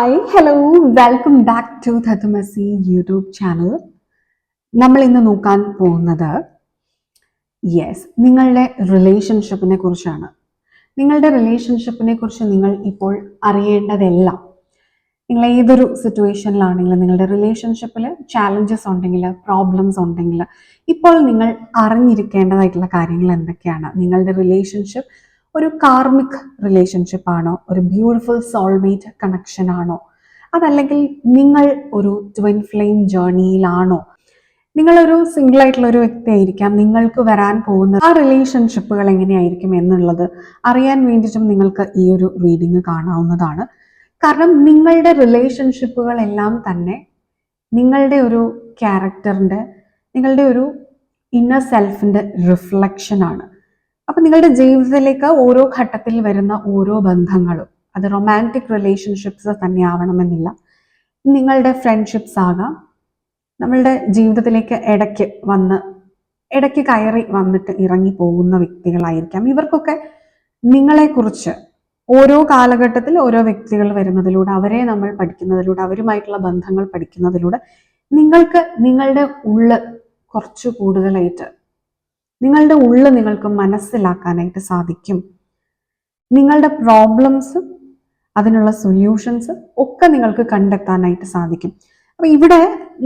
Hi hello welcome back to ധതുമസി YouTube channel നമ്മൾ ഇന്ന് നോക്കാൻ പോകുന്നത് യെസ് നിങ്ങളുടെ റിലേഷൻഷിപ്പിനെ കുറിച്ചാണ്. നിങ്ങളുടെ റിലേഷൻഷിപ്പിനെ കുറിച്ച് നിങ്ങൾ ഇപ്പോൾ അറിയേണ്ടതെല്ലാം. നിങ്ങൾ ഏതൊരു സിറ്റുവേഷനിലാണെങ്കിലും നിങ്ങളുടെ റിലേഷൻഷിപ്പിൽ ചാലഞ്ചസ് ഉണ്ടെങ്കിൽ പ്രോബ്ലംസ് ഉണ്ടെങ്കിൽ ഇപ്പോൾ നിങ്ങൾ അറിഞ്ഞിരിക്കേണ്ടതായിട്ടുള്ള കാര്യങ്ങൾ എന്തൊക്കെയാണ്? നിങ്ങളുടെ റിലേഷൻഷിപ്പ് ഒരു കാർമിക് റിലേഷൻഷിപ്പ് ആണോ? ഒരു ബ്യൂട്ടിഫുൾ സോൾമേറ്റ് കണക്ഷൻ ആണോ? അതല്ലെങ്കിൽ നിങ്ങൾ ഒരു ട്വിൻ ഫ്ലെയിം ജേർണിയിലാണോ നിങ്ങളൊരു സിംഗിൾ ആയിട്ടുള്ള ഒരു വ്യക്തി ആയിരിക്കാം. നിങ്ങൾക്ക് വരാൻ പോകുന്ന ആ റിലേഷൻഷിപ്പുകൾ എങ്ങനെയായിരിക്കും എന്നുള്ളത് അറിയാൻ വേണ്ടിയിട്ടും നിങ്ങൾക്ക് ഈ ഒരു റീഡിങ് കാണാവുന്നതാണ്. കാരണം നിങ്ങളുടെ റിലേഷൻഷിപ്പുകളെല്ലാം തന്നെ നിങ്ങളുടെ ഒരു ക്യാരക്ടറിന്റെ നിങ്ങളുടെ ഒരു ഇന്നർ സെൽഫിന്റെ റിഫ്ലക്ഷൻ ആണ്. അപ്പം നിങ്ങളുടെ ജീവിതത്തിലേക്ക് ഓരോ ഘട്ടത്തിൽ വരുന്ന ഓരോ ബന്ധങ്ങളും അത് റൊമാന്റിക് റിലേഷൻഷിപ്സ് തന്നെ ആവണമെന്നില്ല നിങ്ങളുടെ ഫ്രണ്ട്ഷിപ്സ് ആകാം. നമ്മളുടെ ജീവിതത്തിലേക്ക് ഇടയ്ക്ക് വന്ന് ഇടയ്ക്ക് കയറി വന്നിട്ട് ഇറങ്ങി പോകുന്ന വ്യക്തികളായിരിക്കാം. ഇവർക്കൊക്കെ നിങ്ങളെക്കുറിച്ച് ഓരോ കാലഘട്ടത്തിൽ ഓരോ വ്യക്തികൾ വരുന്നതിലൂടെ അവരെ നമ്മൾ പഠിക്കുന്നതിലൂടെ അവരുമായിട്ടുള്ള ബന്ധങ്ങൾ പഠിക്കുന്നതിലൂടെ നിങ്ങൾക്ക് നിങ്ങളുടെ ഉള്ള് കുറച്ച് കൂടുതലായിട്ട് നിങ്ങളുടെ ഉള്ളു നിങ്ങൾക്ക് മനസ്സിലാക്കാനായിട്ട് സാധിക്കും. നിങ്ങളുടെ പ്രോബ്ലംസ് അതിനുള്ള സൊല്യൂഷൻസ് ഒക്കെ നിങ്ങൾക്ക് കണ്ടെത്താനായിട്ട് സാധിക്കും. അപ്പൊ ഇവിടെ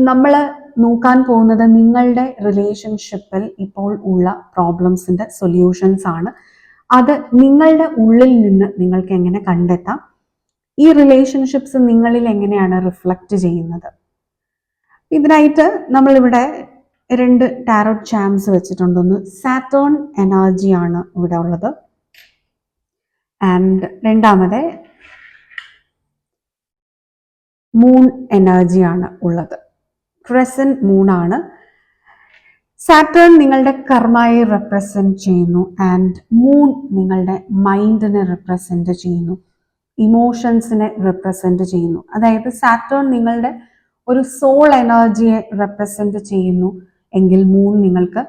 നമ്മൾ നോക്കാൻ പോകുന്നത് നിങ്ങളുടെ റിലേഷൻഷിപ്പിൽ ഇപ്പോൾ ഉള്ള പ്രോബ്ലംസിന്റെ സൊല്യൂഷൻസ് ആണ്. അത് നിങ്ങളുടെ ഉള്ളിൽ നിന്ന് നിങ്ങൾക്ക് എങ്ങനെ കണ്ടെത്താം? ഈ റിലേഷൻഷിപ്സ് നിങ്ങളിൽ എങ്ങനെയാണ് റിഫ്ലക്റ്റ് ചെയ്യുന്നത്? ഇതിനായിട്ട് നമ്മളിവിടെ രണ്ട് ടാരോട്ട് ചാംസ് വെച്ചിട്ടുണ്ട് ഒന്ന് സാറ്റേൺ എനർജി ആണ് ഇവിടെ ഉള്ളത്. ആൻഡ് രണ്ടാമത് മൂൺ എനർജിയാണ് ഉള്ളത്. ക്രസന്റ് മൂൺ ആണ്. സാറ്റേൺ നിങ്ങളുടെ കർമ്മയെ റെപ്രസെന്റ് ചെയ്യുന്നു ആൻഡ് മൂൺ നിങ്ങളുടെ മൈൻഡിനെ റെപ്രസെന്റ് ചെയ്യുന്നു. ഇമോഷൻസിനെ റെപ്രസെന്റ് ചെയ്യുന്നു. അതായത് സാറ്റേൺ നിങ്ങളുടെ ഒരു സോൾ എനർജിയെ റെപ്രസെന്റ് ചെയ്യുന്നു. എങ്കിൽ മൂൺ നിങ്ങൾക്ക്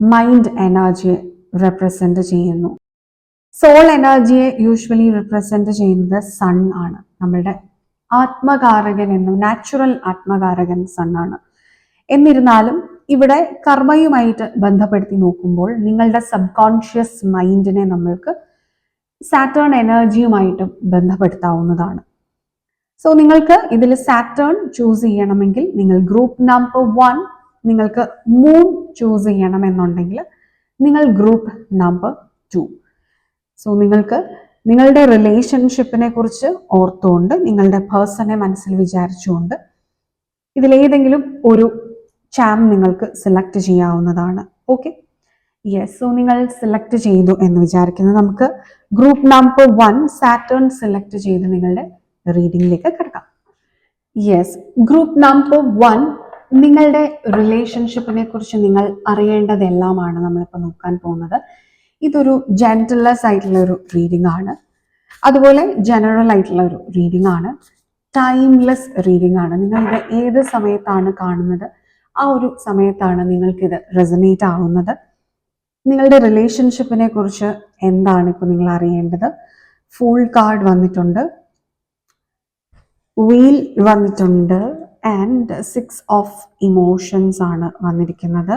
മൈൻഡ് എനർജിയെ റെപ്രസെന്റ് ചെയ്യുന്നു. സോൾ എനർജിയെ യൂഷ്വലി റെപ്രസെന്റ് ചെയ്യുന്നത് സൺ ആണ്. നമ്മളുടെ ആത്മകാരകൻ എന്നും നാച്ചുറൽ ആത്മകാരകൻ സൺ ആണ്. എന്നിരുന്നാലും ഇവിടെ കർമ്മയുമായിട്ട് ബന്ധപ്പെടുത്തി നോക്കുമ്പോൾ നിങ്ങളുടെ സബ് കോൺഷ്യസ് മൈൻഡിനെ നമ്മൾക്ക് സാറ്റേൺ എനർജിയുമായിട്ട് ബന്ധപ്പെടുത്താവുന്നതാണ്. സോ നിങ്ങൾക്ക് ഇതിൽ സാറ്റേൺ ചൂസ് ചെയ്യണമെങ്കിൽ നിങ്ങൾ ഗ്രൂപ്പ് നമ്പർ വൺ നിങ്ങൾക്ക് മൂൺ ചൂസ് ചെയ്യണം എന്നുണ്ടെങ്കിൽ നിങ്ങൾ ഗ്രൂപ്പ് നമ്പർ ടു സോ നിങ്ങൾക്ക് നിങ്ങളുടെ റിലേഷൻഷിപ്പിനെ കുറിച്ച് ഓർത്തുകൊണ്ട് നിങ്ങളുടെ പേഴ്സണെ മനസ്സിൽ വിചാരിച്ചുകൊണ്ട് ഇതിലേതെങ്കിലും ഒരു ചാം നിങ്ങൾക്ക് സെലക്ട് ചെയ്യാവുന്നതാണ്. ഓക്കെ യെസ് സോ നിങ്ങൾ സെലക്ട് ചെയ്തു എന്ന് വിചാരിക്കുന്നത് നമുക്ക് group number one Saturn select ചെയ്ത് നിങ്ങളുടെ റീഡിംഗിലേക്ക് കിടക്കാം. യെസ് ഗ്രൂപ്പ് നമ്പർ വൺ നിങ്ങളുടെ റിലേഷൻഷിപ്പിനെ കുറിച്ച് നിങ്ങൾ അറിയേണ്ടതെല്ലാമാണ് നമ്മളിപ്പോൾ നോക്കാൻ പോകുന്നത്. ഇതൊരു ജെന്റലസ് ആയിട്ടുള്ള ഒരു റീഡിംഗ് ആണ്. അതുപോലെ ജനറൽ ആയിട്ടുള്ള ഒരു റീഡിംഗ് ആണ്. ടൈംലെസ് റീഡിംഗ് ആണ്. നിങ്ങൾ ഇത് ഏത് സമയത്താണ് കാണുന്നത്? ആ ഒരു സമയത്താണ് നിങ്ങൾക്കിത് റെസനേറ്റ് ആവുന്നത്. നിങ്ങളുടെ റിലേഷൻഷിപ്പിനെ കുറിച്ച് എന്താണ് ഇപ്പോൾ നിങ്ങൾ അറിയേണ്ടത്? ഫുൾ കാർഡ് വന്നിട്ടുണ്ട്. വീൽ വന്നിട്ടുണ്ട്. ആൻഡ് സിക്സ് ഓഫ് ഇമോഷൻസ് ആണ് വന്നിരിക്കുന്നത്.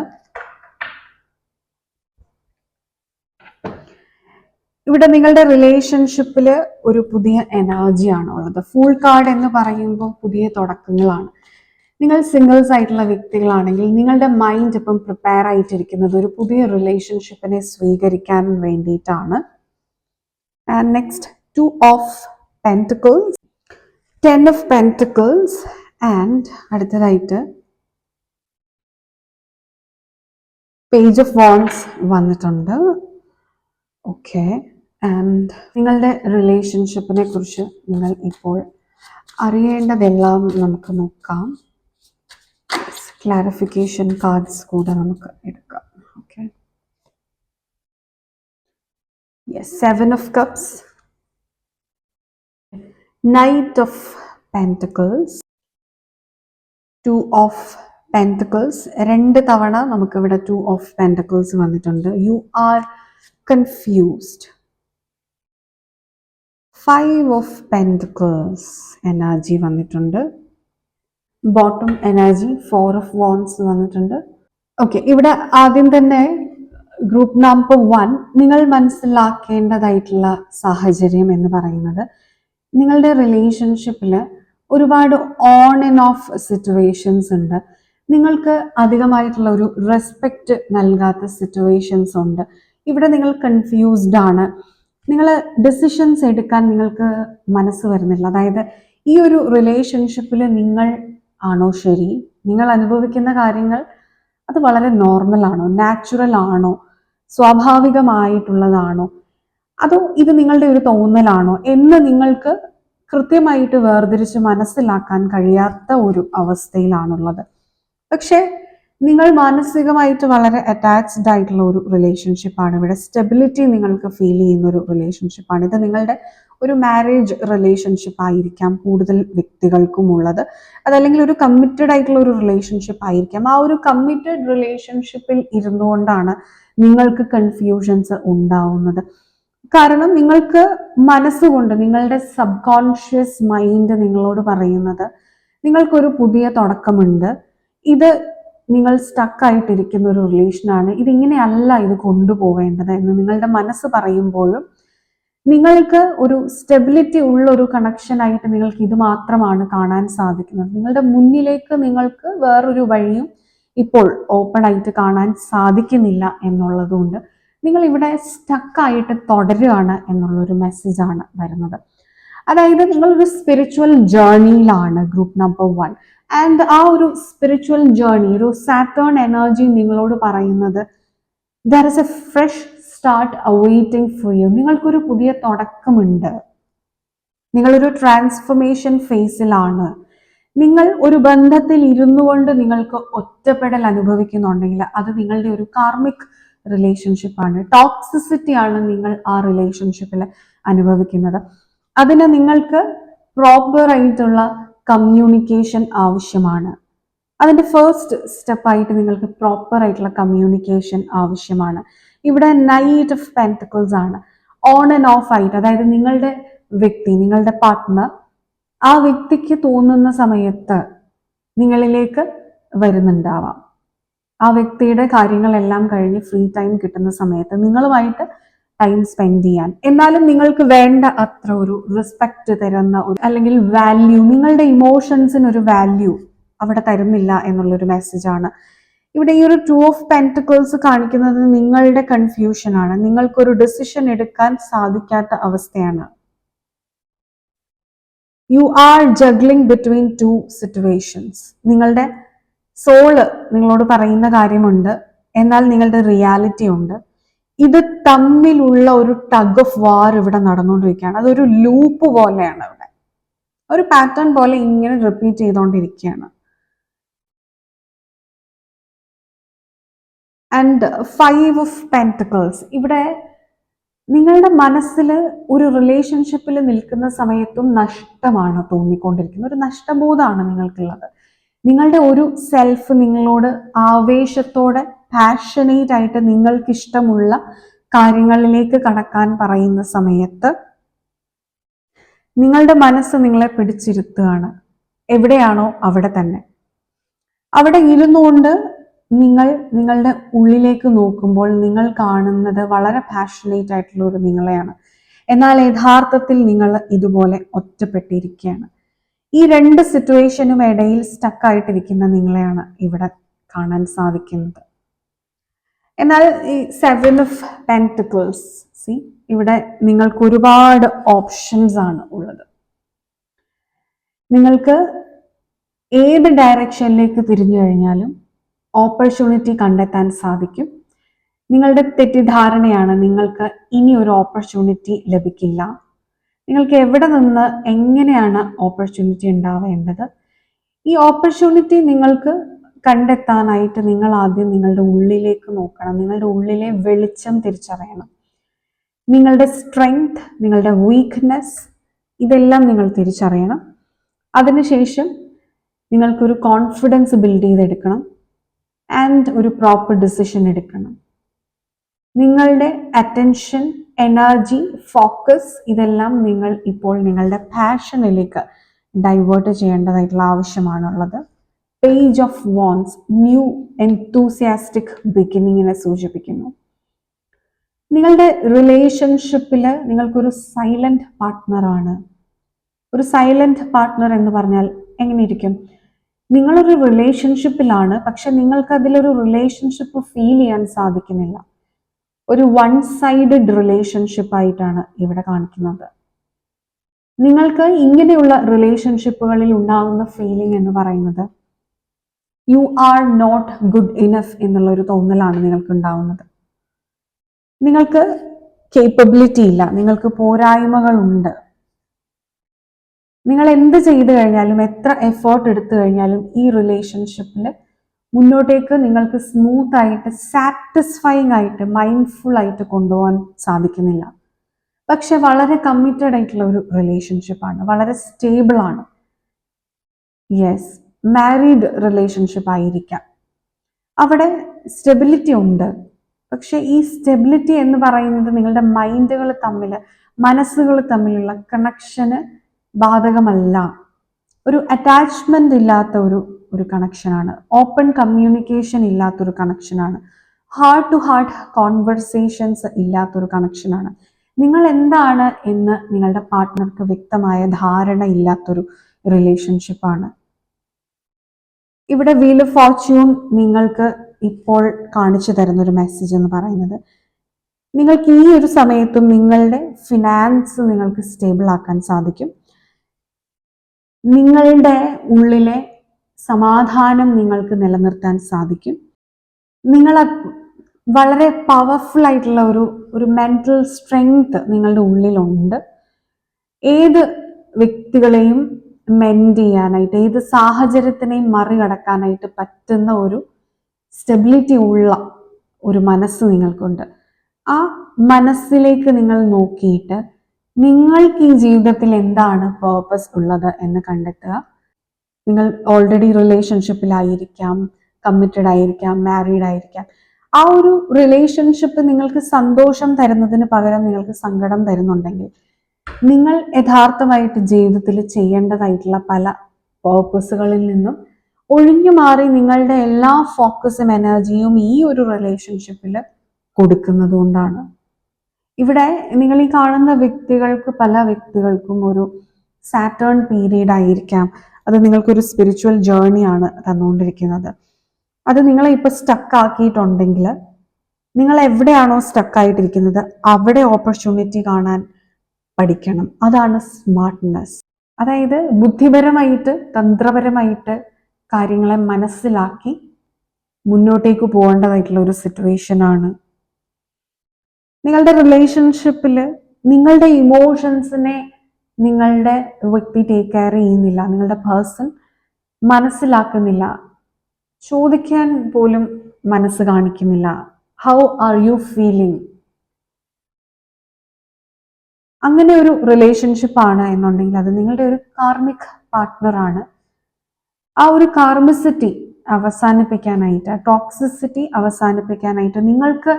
ഇവിടെ നിങ്ങളുടെ റിലേഷൻഷിപ്പിൽ ഒരു പുതിയ എനർജിയാണ് ഉള്ളത്. ഫുൾ കാർഡ് എന്ന് പറയുമ്പോൾ പുതിയ തുടക്കങ്ങളാണ്. നിങ്ങൾ സിംഗിൾസ് ആയിട്ടുള്ള വ്യക്തികളാണെങ്കിൽ നിങ്ങളുടെ മൈൻഡ് ഇപ്പം പ്രിപ്പയർ ആയിട്ടിരിക്കുന്നത് ഒരു പുതിയ റിലേഷൻഷിപ്പിനെ സ്വീകരിക്കാൻ വേണ്ടിയിട്ടാണ്. And next two of pentacles ten of pentacles and അടുത്തതായിട്ട് പേജ് ഓഫ് വോൺസ് വന്നിട്ടുണ്ട്. ഓക്കെ ആൻഡ് നിങ്ങളുടെ റിലേഷൻഷിപ്പിനെ കുറിച്ച് നിങ്ങൾ ഇപ്പോൾ അറിയേണ്ടതെല്ലാം നമുക്ക് നോക്കാം. ക്ലാരിഫിക്കേഷൻ കാർഡ്സ് കൂടെ നമുക്ക് എടുക്കാം. Okay seven of cups knight of pentacles two of pentacles രണ്ട് തവണ നമുക്കിവിടെ ടു ഓഫ് പെന്റക്കിൾസ് വന്നിട്ടുണ്ട്. You are confused five of pentacles energy വന്നിട്ടുണ്ട്. Bottom energy four of wands വന്നിട്ടുണ്ട്. ഓക്കെ ഇവിടെ ആദ്യം തന്നെ ഗ്രൂപ്പ് നമ്പർ വൺ നിങ്ങൾ മനസ്സിലാക്കേണ്ടതായിട്ടുള്ള സാഹചര്യം എന്ന് പറയുന്നത് നിങ്ങളുടെ റിലേഷൻഷിപ്പിൽ ഒരുപാട് ഓൺ ആൻഡ് ഓഫ് സിറ്റുവേഷൻസ് ഉണ്ട്. നിങ്ങൾക്ക് അധികമായിട്ടുള്ള ഒരു റെസ്പെക്റ്റ് നൽകാത്ത സിറ്റുവേഷൻസ് ഉണ്ട്. ഇവിടെ നിങ്ങൾ കൺഫ്യൂസ്ഡ് ആണ്. നിങ്ങൾ ഡെസിഷൻസ് എടുക്കാൻ നിങ്ങൾക്ക് മനസ്സ് വരുന്നില്ല. അതായത് ഈ ഒരു റിലേഷൻഷിപ്പിൽ നിങ്ങൾ ആണോ ശരി? നിങ്ങൾ അനുഭവിക്കുന്ന കാര്യങ്ങൾ അത് വളരെ നോർമൽ ആണോ? നാച്ചുറൽ ആണോ? സ്വാഭാവികമായിട്ടുള്ളതാണോ? അതോ ഇത് നിങ്ങളുടെ ഒരു തോന്നലാണോ? എന്ന് നിങ്ങൾക്ക് കൃത്യമായിട്ട് വേർതിരിച്ച് മനസ്സിലാക്കാൻ കഴിയാത്ത ഒരു അവസ്ഥയിലാണുള്ളത്. പക്ഷേ നിങ്ങൾ മാനസികമായിട്ട് വളരെ അറ്റാച്ച്ഡ് ആയിട്ടുള്ള ഒരു റിലേഷൻഷിപ്പാണ് ഇവിടെ സ്റ്റെബിലിറ്റി നിങ്ങൾക്ക് ഫീൽ ചെയ്യുന്ന ഒരു റിലേഷൻഷിപ്പാണ് ഇത് നിങ്ങളുടെ ഒരു മാരേജ് റിലേഷൻഷിപ്പ് ആയിരിക്കാം കൂടുതൽ വ്യക്തികൾക്കും ഉള്ളത്. അതല്ലെങ്കിൽ ഒരു കമ്മിറ്റഡ് ആയിട്ടുള്ള ഒരു റിലേഷൻഷിപ്പ് ആയിരിക്കാം. ആ ഒരു കമ്മിറ്റഡ് റിലേഷൻഷിപ്പിൽ ഇരുന്നുകൊണ്ടാണ് നിങ്ങൾക്ക് കൺഫ്യൂഷൻസ് ഉണ്ടാവുന്നത്. കാരണം നിങ്ങൾക്ക് മനസ്സുകൊണ്ട് നിങ്ങളുടെ സബ് കോൺഷ്യസ് മൈൻഡ് നിങ്ങളോട് പറയുന്നത് നിങ്ങൾക്കൊരു പുതിയ തുടക്കമുണ്ട്. ഇത് നിങ്ങൾ സ്റ്റക്കായിട്ടിരിക്കുന്ന ഒരു റിലേഷനാണ് ഇതിങ്ങനെയല്ല ഇത് കൊണ്ടുപോവേണ്ടത് എന്ന് നിങ്ങളുടെ മനസ്സ് പറയുമ്പോഴും നിങ്ങൾക്ക് ഒരു സ്റ്റെബിലിറ്റി ഉള്ള ഒരു കണക്ഷൻ ആയിട്ട് നിങ്ങൾക്ക് ഇത് മാത്രമാണ് കാണാൻ സാധിക്കുന്നത്. നിങ്ങളുടെ മുന്നിലേക്ക് നിങ്ങൾക്ക് വേറൊരു വഴിയും ഇപ്പോൾ ഓപ്പൺ ആയിട്ട് കാണാൻ സാധിക്കുന്നില്ല എന്നുള്ളതുകൊണ്ട് നിങ്ങൾ ഇവിടെ സ്റ്റക്കായിട്ട് തുടരുകയാണ് എന്നുള്ളൊരു മെസ്സേജാണ് വരുന്നത്. അതായത് നിങ്ങളൊരു സ്പിരിച്വൽ ജേർണിയിലാണ് ഗ്രൂപ്പ് നമ്പർ വൺ ആൻഡ് ആ ഒരു സ്പിരിച്വൽ ജേർണി ഒരു സാറ്റേൺ എനർജി നിങ്ങളോട് പറയുന്നത് there is a fresh start awaiting for you നിങ്ങൾക്കൊരു പുതിയ തുടക്കമുണ്ട്. നിങ്ങളൊരു ട്രാൻസ്ഫർമേഷൻ ഫേസിലാണ് നിങ്ങൾ ഒരു ബന്ധത്തിൽ ഇരുന്നു കൊണ്ട് നിങ്ങൾക്ക് ഒറ്റപ്പെടൽ അനുഭവിക്കുന്നുണ്ടെങ്കിൽ അത് നിങ്ങളുടെ ഒരു കാർമിക് റിലേഷൻഷിപ്പാണ് ടോക്സിസിറ്റി ആണ് നിങ്ങൾ ആ റിലേഷൻഷിപ്പിൽ അനുഭവിക്കുന്നത്. അതിന് നിങ്ങൾക്ക് പ്രോപ്പർ ആയിട്ടുള്ള കമ്മ്യൂണിക്കേഷൻ ആവശ്യമാണ്. അതിന്റെ ഫസ്റ്റ് സ്റ്റെപ്പായിട്ട് നിങ്ങൾക്ക് പ്രോപ്പർ ആയിട്ടുള്ള കമ്മ്യൂണിക്കേഷൻ ആവശ്യമാണ്. ഇവിടെ നൈറ്റ് ഓഫ് പെന്റക്കിൾസ് ആണ്. ഓൺ ആൻഡ് ഓഫ് ആയിട്ട് അതായത് നിങ്ങളുടെ വ്യക്തി നിങ്ങളുടെ പാർട്ട്ണർ ആ വ്യക്തിക്ക് തോന്നുന്ന സമയത്ത് നിങ്ങളിലേക്ക് വരുന്നുണ്ടാവാം. ആ വ്യക്തിയുടെ കാര്യങ്ങളെല്ലാം കഴിഞ്ഞ് ഫ്രീ ടൈം കിട്ടുന്ന സമയത്ത് നിങ്ങളുമായിട്ട് ടൈം സ്പെൻഡ് ചെയ്യാൻ. എന്നാലും നിങ്ങൾക്ക് വേണ്ട അത്ര ഒരു റെസ്പെക്റ്റ് തരുന്ന ഒരു അല്ലെങ്കിൽ വാല്യൂ നിങ്ങളുടെ ഇമോഷൻസിന് ഒരു വാല്യൂ അവിടെ തരുന്നില്ല എന്നുള്ളൊരു മെസ്സേജാണ് ഇവിടെ ഈ ഒരു ടു ഓഫ് പെന്റിക്കിൾസ് കാണിക്കുന്നത് നിങ്ങളുടെ കൺഫ്യൂഷൻ ആണ്. നിങ്ങൾക്കൊരു ഡെസിഷൻ എടുക്കാൻ സാധിക്കാത്ത അവസ്ഥയാണ്. You are juggling between two situations നിങ്ങളുടെ സോൾ നിങ്ങളോട് പറയുന്ന കാര്യമുണ്ട്. എന്നാൽ നിങ്ങളുടെ റിയാലിറ്റി ഉണ്ട്. ഇത് തമ്മിലുള്ള ഒരു ടഗ് ഓഫ് വാർ ഇവിടെ നടന്നുകൊണ്ടിരിക്കുകയാണ്. അതൊരു ലൂപ്പ് പോലെയാണ് ഇവിടെ ഒരു പാറ്റേൺ പോലെ ഇങ്ങനെ റിപ്പീറ്റ് ചെയ്തുകൊണ്ടിരിക്കുകയാണ്. ആൻഡ് ഫൈവ് ഓഫ് പെന്റിക്കിൾസ് ഇവിടെ നിങ്ങളുടെ മനസ്സിൽ ഒരു റിലേഷൻഷിപ്പിൽ നിൽക്കുന്ന സമയത്തും നഷ്ടമാണ് തോന്നിക്കൊണ്ടിരിക്കുന്നത്. ഒരു നഷ്ടബോധമാണ് നിങ്ങൾക്കുള്ളത്. നിങ്ങളുടെ ഒരു സെൽഫ് നിങ്ങളോട് ആവേശത്തോടെ പാഷനേറ്റ് ആയിട്ട് നിങ്ങൾക്ക് ഇഷ്ടമുള്ള കാര്യങ്ങളിലേക്ക് കടക്കാൻ പറയുന്ന സമയത്ത് നിങ്ങളുടെ മനസ്സ് നിങ്ങളെ പിടിച്ചിരുത്തുകയാണ്. എവിടെയാണോ അവിടെ തന്നെ. അവിടെ ഇരുന്നുകൊണ്ട് നിങ്ങൾ നിങ്ങളുടെ ഉള്ളിലേക്ക് നോക്കുമ്പോൾ നിങ്ങൾ കാണുന്നത് വളരെ പാഷനേറ്റ് ആയിട്ടുള്ള ഒരു നിങ്ങളെയാണ്. എന്നാൽ യഥാർത്ഥത്തിൽ നിങ്ങൾ ഇതുപോലെ ഒറ്റപ്പെട്ടിരിക്കുകയാണ്. ഈ രണ്ട് സിറ്റുവേഷനും ഇടയിൽ സ്റ്റക്കായിട്ടിരിക്കുന്ന നിങ്ങളെയാണ് ഇവിടെ കാണാൻ സാധിക്കുന്നത്. എന്നാൽ ഈ സെവൻ ഓഫ് പെന്റിക്കിൾസ് സി ഇവിടെ നിങ്ങൾക്ക് ഒരുപാട് ഓപ്ഷൻസ് ആണ് ഉള്ളത്. നിങ്ങൾക്ക് ഏത് ഡയറക്ഷനിലേക്ക് തിരിഞ്ഞു കഴിഞ്ഞാലും ഓപ്പർച്യൂണിറ്റി കണ്ടെത്താൻ സാധിക്കും. നിങ്ങളുടെ തെറ്റിദ്ധാരണയാണ് നിങ്ങൾക്ക് ഇനി ഒരു ഓപ്പർച്യൂണിറ്റി ലഭിക്കില്ല. നിങ്ങൾക്ക് എവിടെ നിന്ന് എങ്ങനെയാണ് ഓപ്പർച്യൂണിറ്റി ഉണ്ടാവേണ്ടത്? ഈ ഓപ്പർച്യൂണിറ്റി നിങ്ങൾക്ക് കണ്ടെത്താനായിട്ട് നിങ്ങൾ ആദ്യം നിങ്ങളുടെ ഉള്ളിലേക്ക് നോക്കണം. നിങ്ങളുടെ ഉള്ളിലെ വെളിച്ചം തിരിച്ചറിയണം. നിങ്ങളുടെ സ്ട്രെങ്ത് നിങ്ങളുടെ വീക്ക്നെസ് ഇതെല്ലാം നിങ്ങൾ തിരിച്ചറിയണം. അതിനുശേഷം നിങ്ങൾക്കൊരു കോൺഫിഡൻസ് ബിൽഡ് ചെയ്തെടുക്കണം ആൻഡ് ഒരു പ്രോപ്പർ ഡിസിഷൻ എടുക്കണം. നിങ്ങളുടെ അറ്റൻഷൻ എനർജി ഫോക്കസ് ഇതെല്ലാം നിങ്ങൾ ഇപ്പോൾ നിങ്ങളുടെ പാഷനിലേക്ക് ഡൈവേർട്ട് ചെയ്യേണ്ടതായിട്ടുള്ള ആവശ്യമാണുള്ളത്. Page of wands new enthusiastic ബിഗിനിങ്ങിനെ സൂചിപ്പിക്കുന്നു. നിങ്ങളുടെ റിലേഷൻഷിപ്പിൽ നിങ്ങൾക്കൊരു സൈലന്റ് പാർട്ട്ണറാണ് ഒരു സൈലന്റ് പാർട്ട്ണർ എന്ന് പറഞ്ഞാൽ എങ്ങനെ ഇരിക്കും നിങ്ങളൊരു റിലേഷൻഷിപ്പിലാണ് പക്ഷെ നിങ്ങൾക്ക് അതിലൊരു റിലേഷൻഷിപ്പ് ഫീൽ ചെയ്യാൻ സാധിക്കുന്നില്ല. ഒരു വൺ സൈഡഡ് റിലേഷൻഷിപ്പ് ആയിട്ടാണ് ഇവിടെ കാണിക്കുന്നത്. നിങ്ങൾക്ക് ഇങ്ങനെയുള്ള റിലേഷൻഷിപ്പുകളിൽ ഉണ്ടാകുന്ന ഫീലിംഗ് എന്ന് പറയുന്നത് you are not good enough എന്നുള്ള ഒരു തോന്നലാണ് നിങ്ങൾക്ക് ഉണ്ടാവുന്നത്. നിങ്ങൾക്ക് കേപ്പബിലിറ്റി ഇല്ല നിങ്ങൾക്ക് പോരായ്മകളുണ്ട് നിങ്ങൾ എന്ത് ചെയ്തു കഴിഞ്ഞാലും എത്ര എഫേർട്ട് എടുത്തു കഴിഞ്ഞാലും ഈ റിലേഷൻഷിപ്പിൽ മുന്നോട്ടേക്ക് നിങ്ങൾക്ക് സ്മൂത്ത് ആയിട്ട് സാറ്റിസ്ഫൈങ് ആയിട്ട് മൈൻഡ്ഫുൾ ആയിട്ട് കൊണ്ടുപോകാൻ സാധിക്കുന്നില്ല. പക്ഷെ വളരെ കമ്മിറ്റഡ് ആയിട്ടുള്ള ഒരു റിലേഷൻഷിപ്പാണ് വളരെ സ്റ്റേബിൾ ആണ്. യെസ് മാരീഡ് റിലേഷൻഷിപ്പ് ആയിരിക്കാം. അവിടെ സ്റ്റെബിലിറ്റി ഉണ്ട്. പക്ഷെ ഈ സ്റ്റെബിലിറ്റി എന്ന് പറയുന്നത് നിങ്ങളുടെ മൈൻഡുകൾ തമ്മിൽ മനസ്സുകൾ തമ്മിലുള്ള കണക്ഷന് ബാധകമല്ല. ഒരു അറ്റാച്ച്മെന്റ് ഇല്ലാത്ത ഒരു ഒരു കണക്ഷനാണ് ഓപ്പൺ കമ്മ്യൂണിക്കേഷൻ ഇല്ലാത്തൊരു കണക്ഷനാണ് ഹാർട്ട് ടു ഹാർട്ട് കോൺവെർസേഷൻസ് ഇല്ലാത്തൊരു കണക്ഷനാണ് നിങ്ങൾ എന്താണ് എന്ന് നിങ്ങളുടെ പാർട്ട്ണർക്ക് വ്യക്തമായ ധാരണ ഇല്ലാത്തൊരു റിലേഷൻഷിപ്പാണ് ഇവിടെ വീൽ ഓഫ് ഫോർച്യൂൺ നിങ്ങൾക്ക് ഇപ്പോൾ കാണിച്ചു തരുന്ന ഒരു മെസ്സേജ് എന്ന് പറയുന്നത്. നിങ്ങൾക്ക് ഈ ഒരു സമയത്തും നിങ്ങളുടെ ഫിനാൻസ് നിങ്ങൾക്ക് സ്റ്റേബിൾ ആക്കാൻ സാധിക്കും. നിങ്ങളുടെ ഉള്ളിലെ സമാധാനം നിങ്ങൾക്ക് നിലനിർത്താൻ സാധിക്കും. നിങ്ങൾ വളരെ പവർഫുൾ ആയിട്ടുള്ള ഒരു ഒരു മെന്റൽ സ്ട്രെങ്ത് നിങ്ങളുടെ ഉള്ളിലുണ്ട്. ഏത് വ്യക്തികളെയും മെൻഡ് ചെയ്യാനായിട്ട് ഏത് സാഹചര്യത്തിനെയും മറികടക്കാനായിട്ട് പറ്റുന്ന ഒരു സ്റ്റെബിലിറ്റി ഉള്ള ഒരു മനസ്സ് നിങ്ങൾക്കുണ്ട്. ആ മനസ്സിലേക്ക് നിങ്ങൾ നോക്കിയിട്ട് നിങ്ങൾക്ക് ഈ ജീവിതത്തിൽ എന്താണ് പേർപ്പസ് ഉള്ളത് എന്ന് കണ്ടെത്തുക. നിങ്ങൾ ഓൾറെഡി റിലേഷൻഷിപ്പിലായിരിക്കാം കമ്മിറ്റഡ് ആയിരിക്കാം മാരീഡ് ആയിരിക്കാം. ആ ഒരു റിലേഷൻഷിപ്പ് നിങ്ങൾക്ക് സന്തോഷം തരുന്നതിന് പകരം നിങ്ങൾക്ക് സങ്കടം തരുന്നുണ്ടെങ്കിൽ നിങ്ങൾ യഥാർത്ഥമായിട്ട് ജീവിതത്തിൽ ചെയ്യേണ്ടതായിട്ടുള്ള പല പേർപ്പസുകളിൽ നിന്നും ഒഴിഞ്ഞു മാറി നിങ്ങളുടെ എല്ലാ ഫോക്കസും എനർജിയും ഈ ഒരു റിലേഷൻഷിപ്പിൽ കൊടുക്കുന്നത് കൊണ്ടാണ്. ഇവിടെ നിങ്ങൾ ഈ കാണുന്ന വ്യക്തികൾക്ക് പല വ്യക്തികൾക്കും ഒരു സാറ്റേൺ പീരീഡ് ആയിരിക്കാം. അത് നിങ്ങൾക്കൊരു സ്പിരിച്വൽ ജേർണി ആണ് തന്നുകൊണ്ടിരിക്കുന്നത്. അത് നിങ്ങളെ ഇപ്പൊ സ്റ്റക്ക് ആക്കിയിട്ടുണ്ടെങ്കിൽ നിങ്ങൾ എവിടെയാണോ സ്റ്റക്ക് ആയിട്ടിരിക്കുന്നത് അവിടെ ഓപ്പർച്യൂണിറ്റി കാണാൻ പഠിക്കണം. അതാണ് സ്മാർട്ട്നെസ് അതായത് ബുദ്ധിപരമായിട്ട് തന്ത്രപരമായിട്ട് കാര്യങ്ങളെ മനസ്സിലാക്കി മുന്നോട്ടേക്ക് പോകേണ്ടതായിട്ടുള്ള ഒരു സിറ്റുവേഷൻ ആണ് നിങ്ങളുടെ റിലേഷൻഷിപ്പിൽ നിങ്ങളുടെ ഇമോഷൻസിനെ നിങ്ങളുടെ വ്യക്തി ടേക്ക് കെയർ ചെയ്യുന്നില്ല നിങ്ങളുടെ പേഴ്സൺ മനസ്സിലാക്കുന്നില്ല ചോദിക്കാൻ പോലും മനസ്സ് കാണിക്കുന്നില്ല. ഹൗ ആർ യു ഫീലിംഗ് അങ്ങനെ ഒരു റിലേഷൻഷിപ്പ് ആണ് എന്നുണ്ടെങ്കിൽ അത് നിങ്ങളുടെ ഒരു കാർമിക് പാർട്ട്ണറാണ് ആ ഒരു കാർമിസിറ്റി അവസാനിപ്പിക്കാനായിട്ട് ടോക്സിസിറ്റി അവസാനിപ്പിക്കാനായിട്ട് നിങ്ങൾക്ക്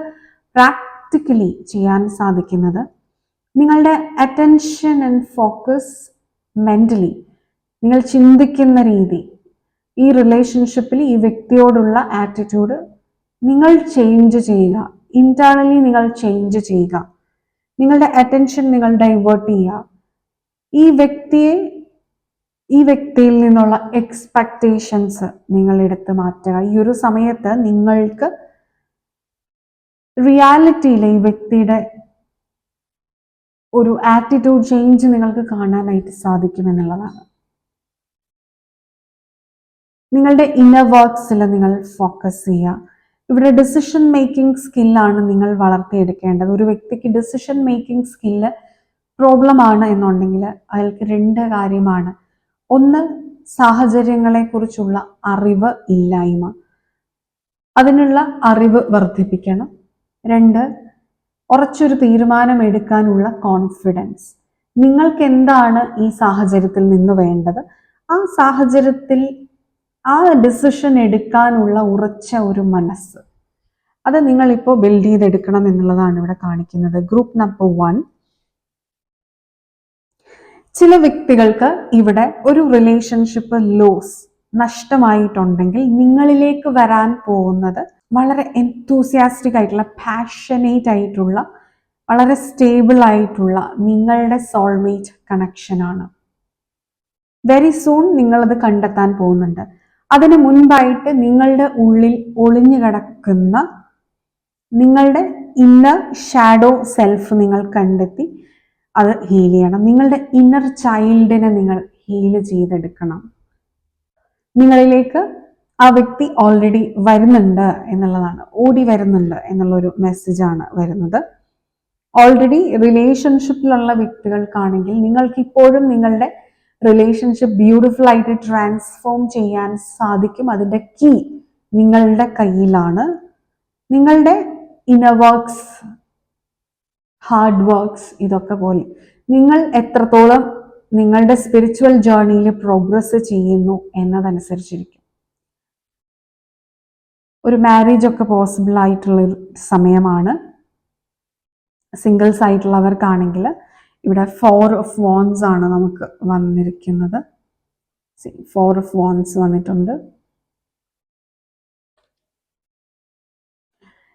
പ്രാക്ടിക്കലി ചെയ്യാൻ സാധിക്കുന്നത് നിങ്ങളുടെ അറ്റൻഷൻ ആൻഡ് ഫോക്കസ് മെന്റലി നിങ്ങൾ ചിന്തിക്കുന്ന രീതി ഈ റിലേഷൻഷിപ്പിൽ ഈ വ്യക്തിയോടുള്ള ആറ്റിറ്റ്യൂഡ് നിങ്ങൾ ചേഞ്ച് ചെയ്യുക. ഇന്റേണലി നിങ്ങൾ ചേഞ്ച് ചെയ്യുക. നിങ്ങളുടെ അറ്റൻഷൻ നിങ്ങൾ ഡൈവേർട്ട് ചെയ്യുക. ഈ വ്യക്തിയെ ഈ വ്യക്തിയിൽ നിന്നുള്ള എക്സ്പെക്റ്റേഷൻസ് നിങ്ങൾ എടുത്ത് മാറ്റുക. ഈ ഒരു സമയത്ത് നിങ്ങൾക്ക് റിയാലിറ്റിയിലെ ഈ വ്യക്തിയുടെ ഒരു ആറ്റിറ്റ്യൂഡ് ചേഞ്ച് നിങ്ങൾക്ക് കാണാനായിട്ട് സാധിക്കും എന്നുള്ളതാണ് നിങ്ങളുടെ ഇന്നർ വർക്ക്സിൽ നിങ്ങൾ ഫോക്കസ് ചെയ്യുക. ഇവിടെ ഡിസിഷൻ മേക്കിംഗ് സ്കില്ലാണ് നിങ്ങൾ വളർത്തിയെടുക്കേണ്ടത്. ഒരു വ്യക്തിക്ക് ഡിസിഷൻ മേക്കിംഗ് സ്കില്ല് പ്രോബ്ലം ആണ് എന്നുണ്ടെങ്കിൽ അയാൾക്ക് രണ്ട് കാര്യമാണ്. ഒന്ന് സാഹചര്യങ്ങളെക്കുറിച്ചുള്ള അറിവ് ഇല്ലായ്മ. അതിനുള്ള അറിവ് വർദ്ധിപ്പിക്കണം. രണ്ട് ഉറച്ചൊരു തീരുമാനം എടുക്കാനുള്ള കോൺഫിഡൻസ് നിങ്ങൾക്ക് എന്താണ് ഈ സാഹചര്യത്തിൽ നിന്ന് വേണ്ടത്? ആ സാഹചര്യത്തിൽ ആ ഡിസിഷൻ എടുക്കാനുള്ള ഉറച്ച ഒരു മനസ്സ്. അത് നിങ്ങൾ നിങ്ങളിപ്പോൾ ബിൽഡ് ചെയ്തെടുക്കണം എന്നുള്ളതാണ് ഇവിടെ കാണിക്കുന്നത്. ഗ്രൂപ്പ് നമ്പർ വൺ ചില വ്യക്തികൾക്ക് ഇവിടെ ഒരു റിലേഷൻഷിപ്പ് ലോസ് നഷ്ടമായിട്ടുണ്ടെങ്കിൽ നിങ്ങളിലേക്ക് വരാൻ പോകുന്നത് വളരെ എൻതൂസിയാസ്റ്റിക് ആയിട്ടുള്ള പാഷനേറ്റ് ആയിട്ടുള്ള വളരെ സ്റ്റേബിൾ ആയിട്ടുള്ള നിങ്ങളുടെ സോൾമേറ്റ് കണക്ഷനാണ് വെരി സൂൺ നിങ്ങളത് കണ്ടെത്താൻ പോകുന്നുണ്ട്. അതിന് മുൻപായിട്ട് നിങ്ങളുടെ ഉള്ളിൽ ഒളിഞ്ഞു കിടക്കുന്ന നിങ്ങളുടെ ഇന്നർ ഷാഡോ സെൽഫ് നിങ്ങൾ കണ്ടെത്തി അത് ഹീൽ ചെയ്യണം. നിങ്ങളുടെ ഇന്നർ ചൈൽഡിനെ നിങ്ങൾ ഹീൽ ചെയ്തെടുക്കണം. നിങ്ങളിലേക്ക് ആ വ്യക്തി ഓൾറെഡി വരുന്നുണ്ട് എന്നുള്ളതാണ്. ഓടി വരുന്നുണ്ട് എന്നുള്ളൊരു മെസ്സേജാണ് വരുന്നത്. ഓൾറെഡി റിലേഷൻഷിപ്പിലുള്ള വ്യക്തികൾക്കാണെങ്കിൽ നിങ്ങൾക്ക് ഇപ്പോഴും നിങ്ങളുടെ റിലേഷൻഷിപ്പ് ബ്യൂട്ടിഫുൾ ആയിട്ട് ട്രാൻസ്ഫോം ചെയ്യാൻ സാധിക്കും. അതിന്റെ കീ നിങ്ങളുടെ കയ്യിലാണ്. നിങ്ങളുടെ ഇന്നർ വർക്ക്സ് ഹാർഡ് വർക്ക്സ് ഇതൊക്കെ പോലെ നിങ്ങൾ എത്രത്തോളം നിങ്ങളുടെ സ്പിരിച്വൽ ജേർണിയിൽ പ്രോഗ്രസ് ചെയ്യുന്നു എന്നതനുസരിച്ചിരിക്കും. ഒരു മാരേജ് ഒക്കെ പോസിബിൾ ആയിട്ടുള്ള ഒരു സമയമാണ്. സിംഗിൾസ് ആയിട്ടുള്ളവർക്കാണെങ്കിൽ ഇവിടെ ഫോർ ഓഫ് വോൺസ് ആണ് നമുക്ക് വന്നിരിക്കുന്നത്. ഫോർ ഓഫ് വോൺസ് വന്നിട്ടുണ്ട്.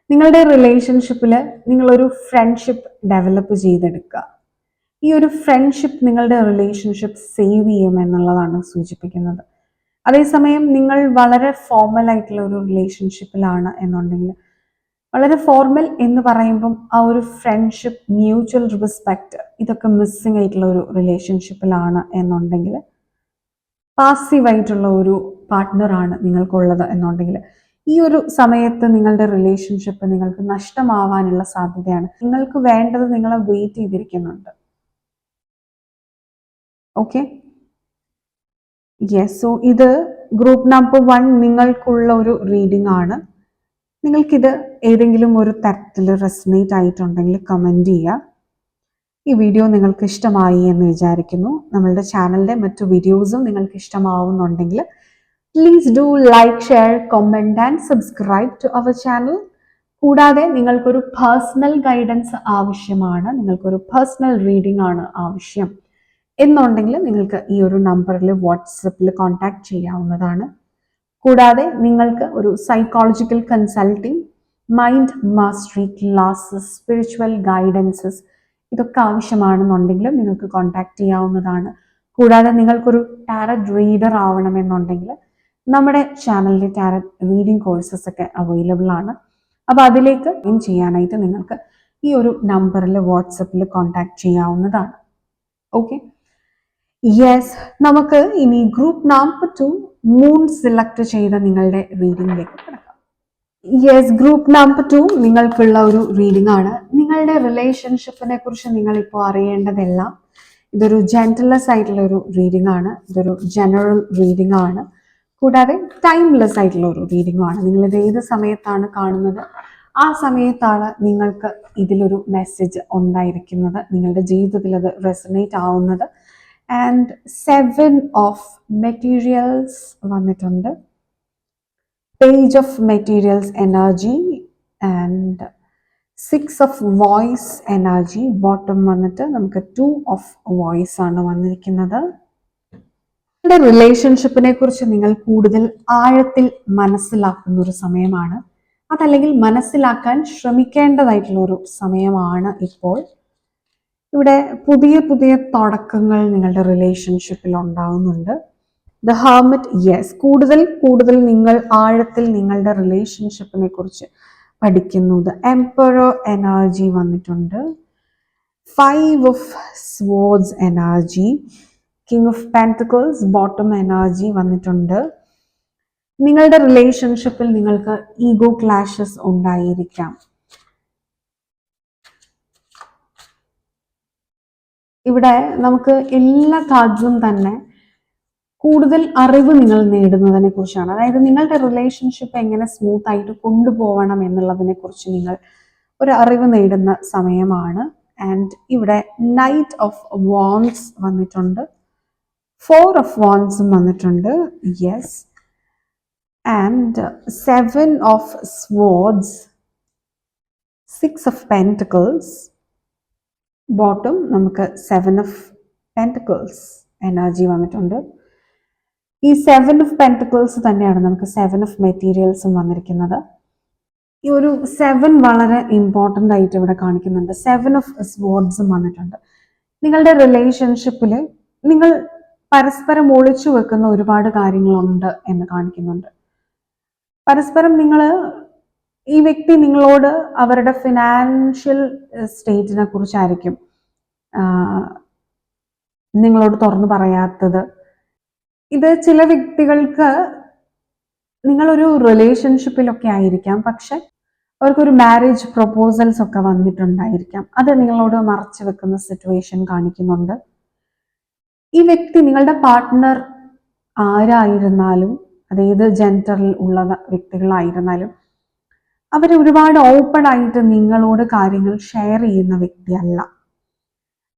നിങ്ങളുടെ റിലേഷൻഷിപ്പിൽ നിങ്ങളൊരു ഫ്രണ്ട്ഷിപ്പ് ഡെവലപ്പ് ചെയ്തെടുക്കുക. ഈ ഒരു ഫ്രണ്ട്ഷിപ്പ് നിങ്ങളുടെ റിലേഷൻഷിപ്പ് സേവ് ചെയ്യും എന്നുള്ളതാണ് സൂചിപ്പിക്കുന്നത്. അതേസമയം നിങ്ങൾ വളരെ ഫോർമൽ ആയിട്ടുള്ള ഒരു റിലേഷൻഷിപ്പിലാണ് എന്നുണ്ടെങ്കിൽ വളരെ ഫോർമൽ എന്ന് പറയുമ്പം ആ ഒരു ഫ്രണ്ട്ഷിപ്പ് മ്യൂച്വൽ റെസ്പെക്റ്റ് ഇതൊക്കെ മിസ്സിങ് ആയിട്ടുള്ള ഒരു റിലേഷൻഷിപ്പിലാണ് എന്നുണ്ടെങ്കിൽ പാസീവായിട്ടുള്ള ഒരു പാർട്ട്ണറാണ് നിങ്ങൾക്കുള്ളത് എന്നുണ്ടെങ്കിൽ ഈ ഒരു സമയത്ത് നിങ്ങളുടെ റിലേഷൻഷിപ്പ് നിങ്ങൾക്ക് നഷ്ടമാവാനുള്ള സാധ്യതയാണ്. നിങ്ങൾക്ക് വേണ്ടത് നിങ്ങളെ വെയിറ്റ് ചെയ്തിരിക്കുന്നുണ്ട്. ഓക്കെ യെസ് സോ ഇത് ഗ്രൂപ്പ് നമ്പർ വൺ നിങ്ങൾക്കുള്ള ഒരു റീഡിംഗ് ആണ്. നിങ്ങൾക്കിത് ഏതെങ്കിലും ഒരു തരത്തിൽ റെസനേറ്റ് ആയിട്ടുണ്ടെങ്കിൽ കമന്റ് ചെയ്യുക. ഈ വീഡിയോ നിങ്ങൾക്ക് ഇഷ്ടമായി എന്ന് വിചാരിക്കുന്നു. നമ്മളുടെ ചാനലിന്റെ മറ്റു വീഡിയോസും നിങ്ങൾക്ക് ഇഷ്ടമാവുന്നുണ്ടെങ്കിൽ please do like share comment and subscribe to our channel കൂടാതെ നിങ്ങൾക്കൊരു പേഴ്സണൽ ഗൈഡൻസ് ആവശ്യമാണ്. നിങ്ങൾക്കൊരു പേഴ്സണൽ റീഡിംഗ് ആണ് ആവശ്യം. എന്നുണ്ടെങ്കിൽ നിങ്ങൾക്ക് ഈ ഒരു നമ്പറിൽ വാട്സപ്പിൽ കോൺടാക്ട് ചെയ്യാവുന്നതാണ്. കൂടാതെ നിങ്ങൾക്ക് ഒരു psychological consulting mind mastery classes spiritual guidances ഇതൊക്കെ ആവശ്യമാണെന്നുണ്ടെങ്കിലും നിങ്ങൾക്ക് കോൺടാക്ട് ചെയ്യാവുന്നതാണ്. കൂടാതെ നിങ്ങൾക്കൊരു ടാരറ്റ് റീഡർ ആവണമെന്നുണ്ടെങ്കിൽ നമ്മുടെ ചാനലിലെ ടാരറ്റ് റീഡിംഗ് കോഴ്സസ് ഒക്കെ അവൈലബിൾ ആണ്. അപ്പോൾ അതിലേക്ക് ഇൻ ചെയ്യാനായിട്ട് നിങ്ങൾക്ക് ഈ ഒരു നമ്പറിൽ വാട്സപ്പിൽ കോൺടാക്ട് ചെയ്യാവുന്നതാണ്. ഓക്കെ യെസ് നമുക്ക് ഇനി group number two moon select ചെയ്ത നിങ്ങളുടെ റീഡിംഗിലേക്ക് കിടക്കാം. യെസ് ഗ്രൂപ്പ് നമ്പർ ടു നിങ്ങൾക്കുള്ള ഒരു റീഡിംഗ് ആണ്. നിങ്ങളുടെ റിലേഷൻഷിപ്പിനെ കുറിച്ച് നിങ്ങൾ ഇപ്പോൾ അറിയേണ്ടതെല്ലാം ഇതൊരു ജെന്റലസ് ആയിട്ടുള്ള ഒരു റീഡിംഗ് ആണ്. ഇതൊരു ജനറൽ റീഡിംഗ് ആണ്. കൂടാതെ ടൈംലെസ് ആയിട്ടുള്ള ഒരു റീഡിംഗ് ആണ്. നിങ്ങൾ ഇത് ഏത് സമയത്താണ് കാണുന്നത്? ആ സമയത്താണ് നിങ്ങൾക്ക് ഇതിലൊരു മെസ്സേജ് ഉണ്ടായിരിക്കുന്നത്. നിങ്ങളുടെ ജീവിതത്തിൽ അത് റെസനേറ്റ് ആവുന്നത്. ആൻഡ് സെവൻ ഓഫ് മെറ്റീരിയൽസ് വന്നിട്ടുണ്ട്. Page of materials energy and six of voice energy bottom വന്നിട്ട് നമുക്ക് ടു ഓഫ് വോയിസ് ആണ് വന്നിരിക്കുന്നത്. നിങ്ങളുടെ റിലേഷൻഷിപ്പിനെ കുറിച്ച് നിങ്ങൾ കൂടുതൽ ആഴത്തിൽ മനസ്സിലാക്കുന്ന ഒരു സമയമാണ്. അതല്ലെങ്കിൽ മനസ്സിലാക്കാൻ ശ്രമിക്കേണ്ടതായിട്ടുള്ള ഒരു സമയമാണ് ഇപ്പോൾ. ഇവിടെ പുതിയ പുതിയ തുടക്കങ്ങൾ നിങ്ങളുടെ റിലേഷൻഷിപ്പിൽ ഉണ്ടാകുന്നുണ്ട് ദ ഹാർമറ്റ് യെസ് കൂടുതൽ കൂടുതൽ നിങ്ങൾ ആഴത്തിൽ നിങ്ങളുടെ റിലേഷൻഷിപ്പിനെ കുറിച്ച് പഠിക്കുന്നത് എംപറോ എനർജി വന്നിട്ടുണ്ട്. Five of swords energy king of pentacles bottom energy വന്നിട്ടുണ്ട്. നിങ്ങളുടെ റിലേഷൻഷിപ്പിൽ നിങ്ങൾക്ക് ഈഗോ ക്ലാഷസ് ഉണ്ടായിരിക്കാം. ഇവിടെ നമുക്ക് എല്ലാ കാർഡ്സും തന്നെ കൂടുതൽ അറിവ് നിങ്ങൾ നേടുന്നതിനെ കുറിച്ചാണ്. അതായത് നിങ്ങളുടെ റിലേഷൻഷിപ്പ് എങ്ങനെ സ്മൂത്ത് ആയിട്ട് കൊണ്ടുപോകണം എന്നുള്ളതിനെ കുറിച്ച് നിങ്ങൾ ഒരു അറിവ് നേടുന്ന സമയമാണ്. ആൻഡ് ഇവിടെ നൈറ്റ് ഓഫ് വോൺസ് വന്നിട്ടുണ്ട്. ഫോർ ഓഫ് വോൺസും വന്നിട്ടുണ്ട്. Yes and seven of swords six of pentacles bottom നമുക്ക് സെവൻ ഓഫ് പെന്റക്കിൾസ് എനർജി വന്നിട്ടുണ്ട്. ഈ സെവൻ ഓഫ് പെന്റക്കിൾസ് തന്നെയാണ് നമുക്ക് സെവൻ ഓഫ് മെറ്റീരിയൽസും വന്നിരിക്കുന്നത്. ഈ ഒരു സെവൻ വളരെ ഇമ്പോർട്ടന്റ് ആയിട്ട് ഇവിടെ കാണിക്കുന്നുണ്ട്. സെവൻ ഓഫ് സ്പോർട്സും വന്നിട്ടുണ്ട്. നിങ്ങളുടെ റിലേഷൻഷിപ്പിൽ നിങ്ങൾ പരസ്പരം ഒളിച്ചു വെക്കുന്ന ഒരുപാട് കാര്യങ്ങളുണ്ട് എന്ന് കാണിക്കുന്നുണ്ട്. പരസ്പരം നിങ്ങൾ ഈ വ്യക്തി നിങ്ങളോട് അവരുടെ ഫിനാൻഷ്യൽ സ്റ്റേറ്റിനെ കുറിച്ചായിരിക്കും നിങ്ങളോട് തുറന്നു പറയാത്തത്. ഇത് ചില വ്യക്തികൾക്ക് നിങ്ങളൊരു റിലേഷൻഷിപ്പിലൊക്കെ ആയിരിക്കാം പക്ഷെ അവർക്കൊരു മാരേജ് പ്രപ്പോസൽസ് ഒക്കെ വന്നിട്ടുണ്ടായിരിക്കാം. അത് നിങ്ങളോട് മറച്ചു വെക്കുന്ന സിറ്റുവേഷൻ കാണിക്കുന്നുണ്ട്. ഈ വ്യക്തി നിങ്ങളുടെ പാർട്ട്ണർ ആരായിരുന്നാലും അതേത് ജെൻഡറിൽ ഉള്ള വ്യക്തികളായിരുന്നാലും അവർ ഒരുപാട് ഓപ്പൺ ആയിട്ട് നിങ്ങളോട് കാര്യങ്ങൾ ഷെയർ ചെയ്യുന്ന വ്യക്തിയല്ല.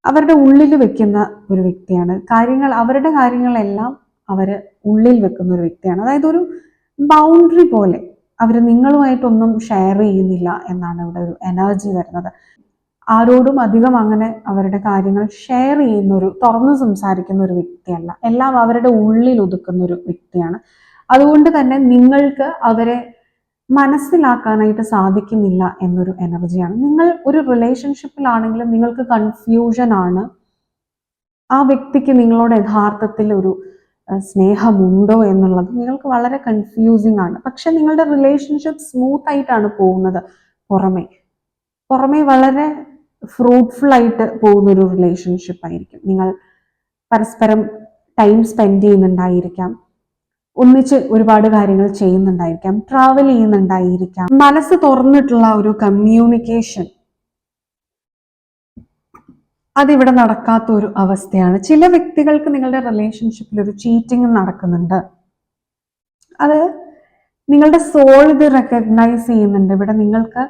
അവരുടെ ഉള്ളിൽ വെക്കുന്ന ഒരു വ്യക്തിയാണ്. കാര്യങ്ങൾ അവരുടെ കാര്യങ്ങളെല്ലാം അവർ ഉള്ളിൽ വെക്കുന്ന ഒരു വ്യക്തിയാണ്. അതായത് ഒരു ബൗണ്ടറി പോലെ അവർ നിങ്ങളുമായിട്ടൊന്നും ഷെയർ ചെയ്യുന്നില്ല എന്നാണ് ഇവിടെ ഒരു എനർജി വരുന്നത്. ആരോടും അധികം അങ്ങനെ അവരുടെ കാര്യങ്ങൾ ഷെയർ ചെയ്യുന്ന ഒരു തുറന്നു സംസാരിക്കുന്ന ഒരു വ്യക്തിയല്ല. എല്ലാം അവരുടെ ഉള്ളിൽ ഒതുക്കുന്ന ഒരു വ്യക്തിയാണ്. അതുകൊണ്ട് തന്നെ നിങ്ങൾക്ക് അവരെ മനസ്സിലാക്കാനായിട്ട് സാധിക്കുന്നില്ല എന്നൊരു എനർജിയാണ് നിങ്ങൾ ഒരു റിലേഷൻഷിപ്പിലാണെങ്കിലും നിങ്ങൾക്ക് കൺഫ്യൂഷൻ ആണ്. ആ വ്യക്തിക്ക് നിങ്ങളോട് യഥാർത്ഥത്തിൽ ഒരു സ്നേഹമുണ്ടോ എന്നുള്ളത് നിങ്ങൾക്ക് വളരെ കൺഫ്യൂസിങ് ആണ്. പക്ഷെ നിങ്ങളുടെ റിലേഷൻഷിപ്പ് സ്മൂത്ത് ആയിട്ടാണ് പോകുന്നത് പുറമേ. പുറമേ വളരെ ഫ്രൂട്ട്ഫുൾ ആയിട്ട് പോകുന്ന ഒരു റിലേഷൻഷിപ്പ് ആയിരിക്കും. നിങ്ങൾ പരസ്പരം ടൈം സ്പെൻഡ് ചെയ്യുന്നുണ്ടായിരിക്കാം. ഒന്നിച്ച് ഒരുപാട് കാര്യങ്ങൾ ചെയ്യുന്നുണ്ടായിരിക്കാം ട്രാവൽ ചെയ്യുന്നുണ്ടായിരിക്കാം. മനസ്സ് തുറന്നിട്ടുള്ള ഒരു കമ്മ്യൂണിക്കേഷൻ അതിവിടെ നടക്കാത്ത ഒരു അവസ്ഥയാണ്. ചില വ്യക്തികൾക്ക് നിങ്ങളുടെ റിലേഷൻഷിപ്പിൽ ഒരു ചീറ്റിംഗ് നടക്കുന്നുണ്ട്. അത് നിങ്ങളുടെ സോൾ ഇത് റെക്കഗ്നൈസ് ചെയ്യുന്നുണ്ട്. ഇവിടെ നിങ്ങൾക്ക്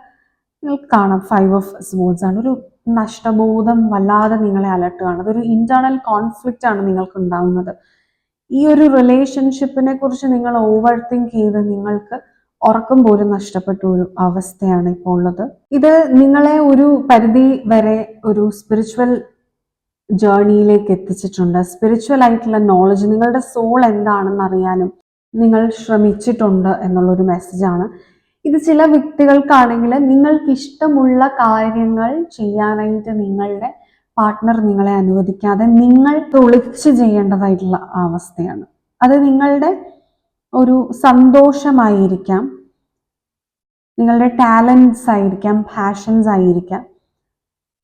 നിങ്ങൾക്ക് കാണാം ഫൈവ് ഓഫ് സ്പോർട്സ് ആണ്. ഒരു നഷ്ടബോധം വല്ലാതെ നിങ്ങളെ അലട്ടുകയാണ്. അതൊരു ഇന്റേണൽ കോൺഫ്ലിക്റ്റ് ആണ് നിങ്ങൾക്ക് ഉണ്ടാകുന്നത് ഈ ഒരു റിലേഷൻഷിപ്പിനെ കുറിച്ച് നിങ്ങൾ ഓവർ തിങ്ക് ചെയ്ത് നിങ്ങൾക്ക് ഉറക്കം പോലും നഷ്ടപ്പെട്ട ഒരു അവസ്ഥയാണ് ഇപ്പോൾ ഉള്ളത്. ഇത് നിങ്ങളെ ഒരു പരിധി വരെ ഒരു സ്പിരിച്വൽ ജേർണിയിലേക്ക് എത്തിച്ചിട്ടുണ്ട്. സ്പിരിച്വൽ ആയിട്ടുള്ള നോളജ് നിങ്ങളുടെ സോൾ എന്താണെന്ന് അറിയാനും നിങ്ങൾ ശ്രമിച്ചിട്ടുണ്ട് എന്നുള്ളൊരു മെസ്സേജാണ് ഇത് ചില വ്യക്തികൾക്കാണെങ്കിൽ നിങ്ങൾക്ക് ഇഷ്ടമുള്ള കാര്യങ്ങൾ ചെയ്യാനായിട്ട് നിങ്ങളുടെ പാർട്ട്ണർ നിങ്ങളെ അനുവദിക്കാതെ നിങ്ങൾ തൊളിച്ച് ചെയ്യേണ്ടതായിട്ടുള്ള അവസ്ഥയാണ്. അത് നിങ്ങളുടെ ഒരു സന്തോഷമായിരിക്കാം. നിങ്ങളുടെ ടാലൻസ് ആയിരിക്കാം പാഷൻസ് ആയിരിക്കാം.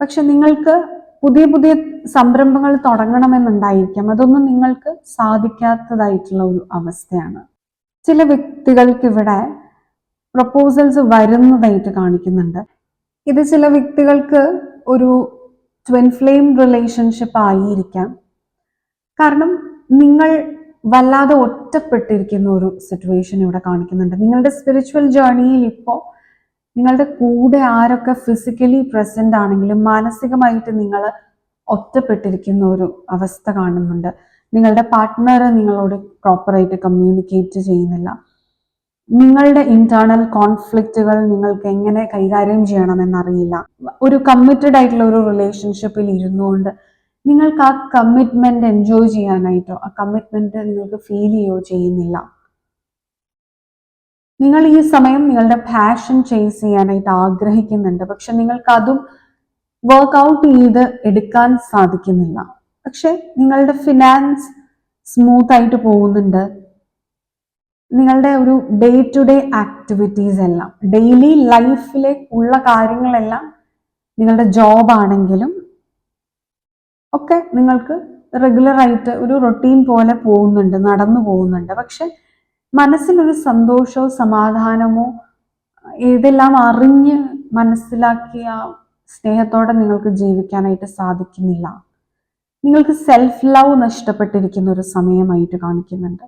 പക്ഷെ നിങ്ങൾക്ക് പുതിയ പുതിയ സംരംഭങ്ങൾ തുടങ്ങണമെന്നുണ്ടായിരിക്കാം. അതൊന്നും നിങ്ങൾക്ക് സാധിക്കാത്തതായിട്ടുള്ള ഒരു അവസ്ഥയാണ്. ചില വ്യക്തികൾക്ക് ഇവിടെ പ്രപ്പോസൽസ് വരുന്നതായിട്ട് കാണിക്കുന്നുണ്ട്. ഇത് ചില വ്യക്തികൾക്ക് ഒരു ട്വിൻ ഫ്ലെയിം റിലേഷൻഷിപ്പ് ആയിരിക്കാം. കാരണം നിങ്ങൾ വല്ലാതെ ഒറ്റപ്പെട്ടിരിക്കുന്ന ഒരു സിറ്റുവേഷൻ ഇവിടെ കാണിക്കുന്നുണ്ട്. നിങ്ങളുടെ സ്പിരിച്വൽ ജേർണിയിൽ ഇപ്പോൾ നിങ്ങളുടെ കൂടെ ആരൊക്കെ ഫിസിക്കലി പ്രസന്റ് ആണെങ്കിലും മാനസികമായിട്ട് നിങ്ങൾ ഒറ്റപ്പെട്ടിരിക്കുന്ന ഒരു അവസ്ഥ കാണുന്നുണ്ട്. നിങ്ങളുടെ പാർട്ട്ണർ നിങ്ങളോട് പ്രോപ്പറായിട്ട് കമ്മ്യൂണിക്കേറ്റ് ചെയ്യുന്നില്ല. നിങ്ങളുടെ ഇന്റേണൽ കോൺഫ്ലിക്റ്റുകൾ നിങ്ങൾക്ക് എങ്ങനെ കൈകാര്യം ചെയ്യണമെന്നറിയില്ല. ഒരു കമ്മിറ്റഡ് ആയിട്ടുള്ള ഒരു റിലേഷൻഷിപ്പിൽ ഇരുന്നുകൊണ്ട് നിങ്ങൾക്ക് ആ കമ്മിറ്റ്മെന്റ് എൻജോയ് ചെയ്യാനായിട്ടോ ആ കമ്മിറ്റ്മെന്റ് നിങ്ങൾക്ക് ഫീൽ ചെയ്യുകയോ ചെയ്യുന്നില്ല. നിങ്ങൾ ഈ സമയം നിങ്ങളുടെ പാഷൻ ചേസ് ചെയ്യാനായിട്ട് ആഗ്രഹിക്കുന്നുണ്ട്. പക്ഷെ നിങ്ങൾക്ക് അതും വർക്ക് ഔട്ട് ചെയ്ത് എടുക്കാൻ സാധിക്കുന്നില്ല. പക്ഷെ നിങ്ങളുടെ ഫിനാൻസ് സ്മൂത്ത് ആയിട്ട് പോകുന്നുണ്ട്. നിങ്ങളുടെ ഒരു ഡേ ടു ഡേ ആക്ടിവിറ്റീസ് എല്ലാം ഡെയിലി ലൈഫിലെ ഉള്ള കാര്യങ്ങളെല്ലാം നിങ്ങളുടെ ജോബ് ആണെങ്കിലും ഒക്കെ നിങ്ങൾക്ക് റെഗുലറായിട്ട് ഒരു റൊട്ടീൻ പോലെ പോകുന്നുണ്ട് നടന്നു പോകുന്നുണ്ട്. പക്ഷെ മനസ്സിലൊരു സന്തോഷമോ സമാധാനമോ ഇതെല്ലാം അറിഞ്ഞ് മനസ്സിലാക്കിയ സ്നേഹത്തോടെ നിങ്ങൾക്ക് ജീവിക്കാനായിട്ട് സാധിക്കുന്നില്ല. നിങ്ങൾക്ക് സെൽഫ് ലവ് നഷ്ടപ്പെട്ടിരിക്കുന്ന ഒരു സമയമായിട്ട് കാണിക്കുന്നുണ്ട്.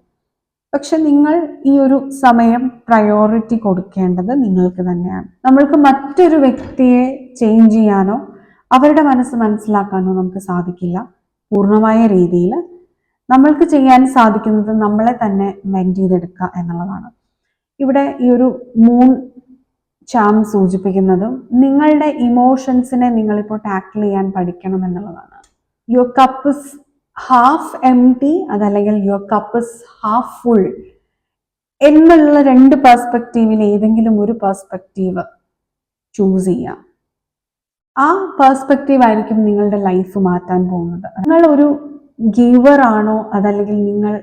പക്ഷെ നിങ്ങൾ ഈ ഒരു സമയം പ്രയോറിറ്റി കൊടുക്കേണ്ടത് നിങ്ങൾക്ക് തന്നെയാണ്. നമ്മൾക്ക് മറ്റൊരു വ്യക്തിയെ ചേഞ്ച് ചെയ്യാനോ അവരുടെ മനസ്സ് മനസ്സിലാക്കാനോ നമുക്ക് സാധിക്കില്ല. പൂർണമായ രീതിയിൽ നമ്മൾക്ക് ചെയ്യാൻ സാധിക്കുന്നത് നമ്മളെ തന്നെ മെന്റ് ചെയ്തെടുക്കുക എന്നുള്ളതാണ്. ഇവിടെ ഈ ഒരു മൂൺ ചാം സൂചിപ്പിക്കുന്നതും നിങ്ങളുടെ ഇമോഷൻസിനെ നിങ്ങളിപ്പോൾ ടാക്കിൾ ചെയ്യാൻ പഠിക്കണം എന്നുള്ളതാണ്. Your cup is half empty അതല്ലെങ്കിൽ your cup is half full എന്നുള്ള രണ്ട് പെർസ്പെക്റ്റീവിൽ ഏതെങ്കിലും ഒരു പെർസ്പെക്റ്റീവ് ചൂസ് ചെയ്യാം. ആ പെർസ്പെക്റ്റീവ് ആയിരിക്കും നിങ്ങളുടെ ലൈഫ് മാറ്റാൻ പോകുന്നത്. നിങ്ങൾ ഒരു ഗീവർ ആണോ അതല്ലെങ്കിൽ നിങ്ങൾ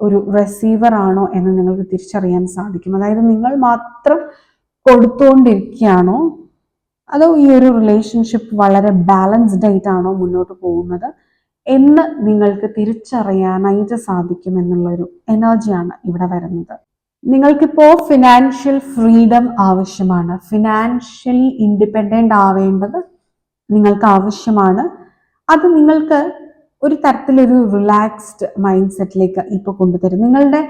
ഒരു റിസീവർ ആണോ എന്ന് നിങ്ങൾക്ക് തിരിച്ചറിയാൻ സാധിക്കും. അതായത് നിങ്ങൾ മാത്രം കൊടുത്തുകൊണ്ടിരിക്കുകയാണോ അതോ ഈ ഒരു റിലേഷൻഷിപ്പ് വളരെ ബാലൻസ്ഡ് ആയിട്ടാണോ മുന്നോട്ട് പോകുന്നത്? എന്ന് നിങ്ങൾക്ക് തിരിച്ചറിയാനായിട്ട് സാധിക്കും എന്നുള്ളൊരു എനർജിയാണ് ഇവിടെ വരുന്നത്. നിങ്ങൾക്കിപ്പോൾ ഫിനാൻഷ്യൽ ഫ്രീഡം ആവശ്യമാണ്. ഫിനാൻഷ്യലി ഇൻഡിപെൻഡന്റ് ആവേണ്ടത് നിങ്ങൾക്ക് ആവശ്യമാണ്. അത് നിങ്ങൾക്ക് ഒരു തരത്തിലൊരു റിലാക്സ്ഡ് മൈൻഡ് സെറ്റിലേക്ക് ഇപ്പോൾ കൊണ്ടുതരും. നിങ്ങളുടെ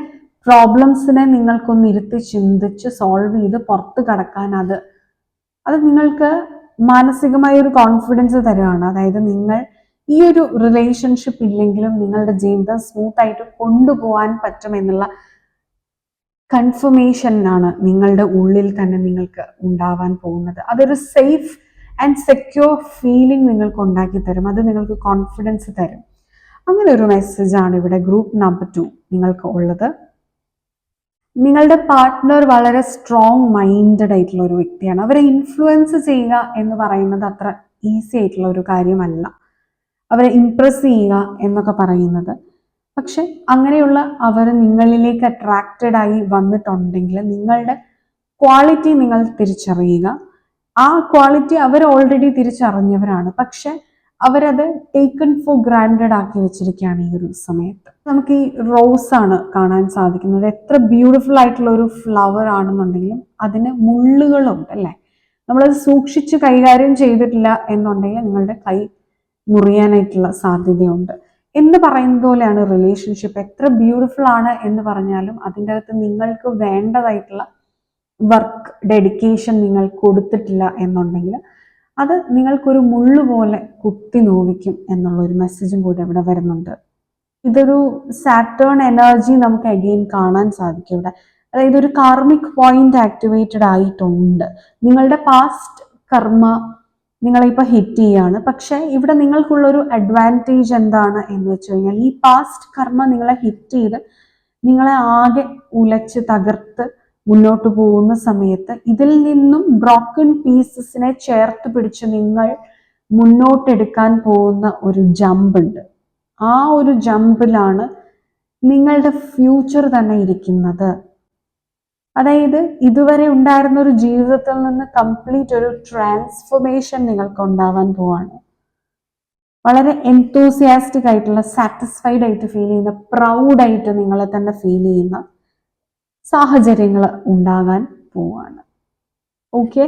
പ്രോബ്ലംസിനെ നിങ്ങൾക്കൊന്ന് ഇരുത്തി ചിന്തിച്ച് സോൾവ് ചെയ്ത് പുറത്ത് കടക്കാൻ അത് അത് നിങ്ങൾക്ക് മാനസികമായ ഒരു കോൺഫിഡൻസ് തരുവാണ്. അതായത് നിങ്ങൾ ഈ ഒരു റിലേഷൻഷിപ്പ് ഇല്ലെങ്കിലും നിങ്ങളുടെ ജീവിതം സ്മൂത്ത് ആയിട്ട് കൊണ്ടുപോകാൻ പറ്റുമെന്നുള്ള കൺഫർമേഷനാണ് നിങ്ങളുടെ ഉള്ളിൽ തന്നെ നിങ്ങൾക്ക് ഉണ്ടാവാൻ പോകുന്നത്. അതൊരു സേഫ് ആൻഡ് സെക്യൂർ ഫീലിംഗ് നിങ്ങൾക്ക് ഉണ്ടാക്കി തരും. അത് നിങ്ങൾക്ക് കോൺഫിഡൻസ് തരും. അങ്ങനെ ഒരു മെസ്സേജാണ് ഇവിടെ ഗ്രൂപ്പ് നമ്പർ ടു നിങ്ങൾക്ക് ഉള്ളത്. നിങ്ങളുടെ പാർട്ട്ണർ വളരെ സ്ട്രോങ് മൈൻഡഡ് ആയിട്ടുള്ള ഒരു വ്യക്തിയാണ്. അവരെ ഇൻഫ്ലുവൻസ് ചെയ്യുക എന്ന് പറയുന്നത് അത്ര ഈസി ആയിട്ടുള്ള ഒരു കാര്യമല്ല. അവരെ ഇംപ്രസ് ചെയ്യുക എന്നൊക്കെ പറയുന്നത്. പക്ഷെ അങ്ങനെയുള്ള അവർ നിങ്ങളിലേക്ക് അട്രാക്റ്റഡ് ആയി വന്നിട്ടുണ്ടെങ്കിൽ നിങ്ങളുടെ ക്വാളിറ്റി നിങ്ങൾ തിരിച്ചറിയുക. ആ ക്വാളിറ്റി അവർ ഓൾറെഡി തിരിച്ചറിഞ്ഞവരാണ്. പക്ഷെ അവരത് ടേക്കൺ ഫോർ ഗ്രാൻഡഡ് ആക്കി വെച്ചിരിക്കുകയാണ് ഈ ഒരു സമയത്ത്. നമുക്ക് ഈ റോസ് ആണ് കാണാൻ സാധിക്കുന്നത്. എത്ര ബ്യൂട്ടിഫുൾ ആയിട്ടുള്ള ഒരു ഫ്ലവർ ആണെന്നുണ്ടെങ്കിലും അതിന് മുള്ളുകളുണ്ട് അല്ലേ? നമ്മളത് സൂക്ഷിച്ച് കൈകാര്യം ചെയ്തിട്ടില്ല എന്നുണ്ടെങ്കിൽ നിങ്ങളുടെ കൈ മുറിയാനായിട്ടുള്ള സാധ്യതയുണ്ട്. എന്ന് പറയുന്നത് പോലെയാണ് റിലേഷൻഷിപ്പ് എത്ര ബ്യൂട്ടിഫുൾ ആണ് എന്ന് പറഞ്ഞാലും അതിന്റെ അകത്ത് നിങ്ങൾക്ക് വേണ്ടതായിട്ടുള്ള വർക്ക് ഡെഡിക്കേഷൻ നിങ്ങൾ കൊടുത്തിട്ടില്ല എന്നുണ്ടെങ്കിൽ അത് നിങ്ങൾക്കൊരു മുള്ളു പോലെ കുത്തി നോവിക്കും എന്നുള്ള ഒരു മെസ്സേജും കൂടി അവിടെ വരുന്നുണ്ട്. ഇതൊരു സാറ്റേൺ എനർജി നമുക്ക് അഗെയിൻ കാണാൻ സാധിക്കും ഇവിടെ. അതായത് ഒരു കാർമിക് പോയിന്റ് ആക്ടിവേറ്റഡ് ആയിട്ടുണ്ട്. നിങ്ങളുടെ പാസ്റ്റ് കർമ്മ നിങ്ങളെ ഇപ്പൊ ഹിറ്റ് ചെയ്യാണ്. പക്ഷെ ഇവിടെ നിങ്ങൾക്കുള്ള ഒരു അഡ്വാന്റേജ് എന്താണ് എന്ന് വെച്ച് കഴിഞ്ഞാൽ ഈ പാസ്റ്റ് കർമ്മ നിങ്ങളെ ഹിറ്റ് ചെയ്ത് നിങ്ങളെ ആകെ ഉലച്ച് തകർത്ത് മുന്നോട്ട് പോകുന്ന സമയത്ത് ഇതിൽ നിന്നും ബ്രോക്കൺ പീസസിനെ ചേർത്ത് പിടിച്ച് നിങ്ങൾ മുന്നോട്ടെടുക്കാൻ പോകുന്ന ഒരു ജമ്പ് ഉണ്ട്. ആ ഒരു ജമ്പിലാണ് നിങ്ങളുടെ ഫ്യൂച്ചർ തന്നെ ഇരിക്കുന്നത്. അതായത് ഇതുവരെ ഉണ്ടായിരുന്ന ഒരു ജീവിതത്തിൽ നിന്ന് കംപ്ലീറ്റ് ഒരു ട്രാൻസ്ഫോർമേഷൻ നിങ്ങൾക്ക് ഉണ്ടാവാൻ പോവാണ്. വളരെ എൻതൂസിയാസ്റ്റിക് ആയിട്ടുള്ള സാറ്റിസ്ഫൈഡ് ആയിട്ട് ഫീൽ ചെയ്യുന്ന പ്രൗഡായിട്ട് നിങ്ങളെ തന്നെ ഫീൽ ചെയ്യുന്ന സാഹചര്യങ്ങൾ ഉണ്ടാകാൻ പോവാണ്. ഓക്കെ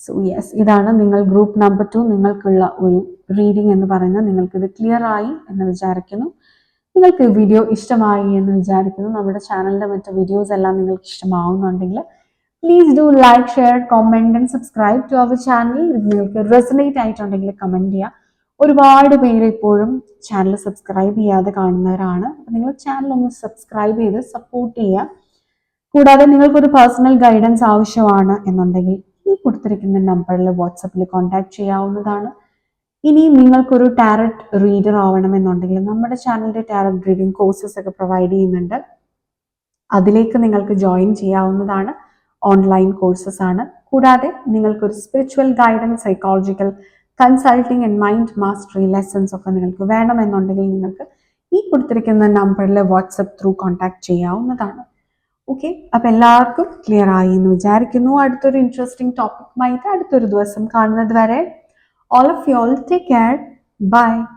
സോ യെസ് ഇതാണ് നിങ്ങൾ ഗ്രൂപ്പ് നമ്പർ ടു നിങ്ങൾക്കുള്ള ഒരു റീഡിംഗ് എന്ന് പറയുന്നത്. നിങ്ങൾക്കിത് ക്ലിയർ ആയി എന്ന് വിചാരിക്കുന്നു. നിങ്ങൾക്ക് ഈ വീഡിയോ ഇഷ്ടമായി എന്ന് വിചാരിക്കുന്നു. നമ്മുടെ ചാനലിന്റെ മറ്റു വീഡിയോസ് എല്ലാം നിങ്ങൾക്ക് ഇഷ്ടമാവുന്നുണ്ടെങ്കിൽ please do like share comment and subscribe to our channel ഇത് നിങ്ങൾക്ക് റെസനേറ്റ് ആയിട്ടുണ്ടെങ്കിൽ കമന്റ് ചെയ്യുക. ഒരുപാട് പേര് ഇപ്പോഴും ചാനൽ സബ്സ്ക്രൈബ് ചെയ്യാതെ കാണുന്നവരാണ്. അപ്പം നിങ്ങൾ ചാനൽ ഒന്ന് സബ്സ്ക്രൈബ് ചെയ്ത് സപ്പോർട്ട് ചെയ്യുക. കൂടാതെ നിങ്ങൾക്കൊരു പേഴ്സണൽ ഗൈഡൻസ് ആവശ്യമാണ് എന്നുണ്ടെങ്കിൽ ഈ കൊടുത്തിരിക്കുന്ന നമ്പറിൽ വാട്സപ്പിൽ കോൺടാക്ട് ചെയ്യാവുന്നതാണ്. ഇനി നിങ്ങൾക്കൊരു ടാരറ്റ് റീഡർ ആവണമെന്നുണ്ടെങ്കിൽ നമ്മുടെ ചാനലിന്റെ ടാരറ്റ് റീഡിംഗ് കോഴ്സസ് ഒക്കെ പ്രൊവൈഡ് ചെയ്യുന്നുണ്ട്. അതിലേക്ക് നിങ്ങൾക്ക് ജോയിൻ ചെയ്യാവുന്നതാണ് ഓൺലൈൻ കോഴ്സസ് ആണ്. കൂടാതെ നിങ്ങൾക്കൊരു spiritual guidance psychological consulting and mind mastery lessons ഒക്കെ നിങ്ങൾക്ക് വേണമെന്നുണ്ടെങ്കിൽ നിങ്ങൾക്ക് ഈ കൊടുത്തിരിക്കുന്ന നമ്പറിൽ വാട്സപ്പ് ത്രൂ കോൺടാക്ട് ചെയ്യാവുന്നതാണ്. ഓക്കെ അപ്പൊ എല്ലാവർക്കും ക്ലിയർ ആയി എന്ന് വിചാരിക്കുന്നു. അടുത്തൊരു ഇൻട്രസ്റ്റിംഗ് ടോപ്പിക്കുമായിട്ട് അടുത്തൊരു ദിവസം കാണുന്നത് വരെ all of you all take care bye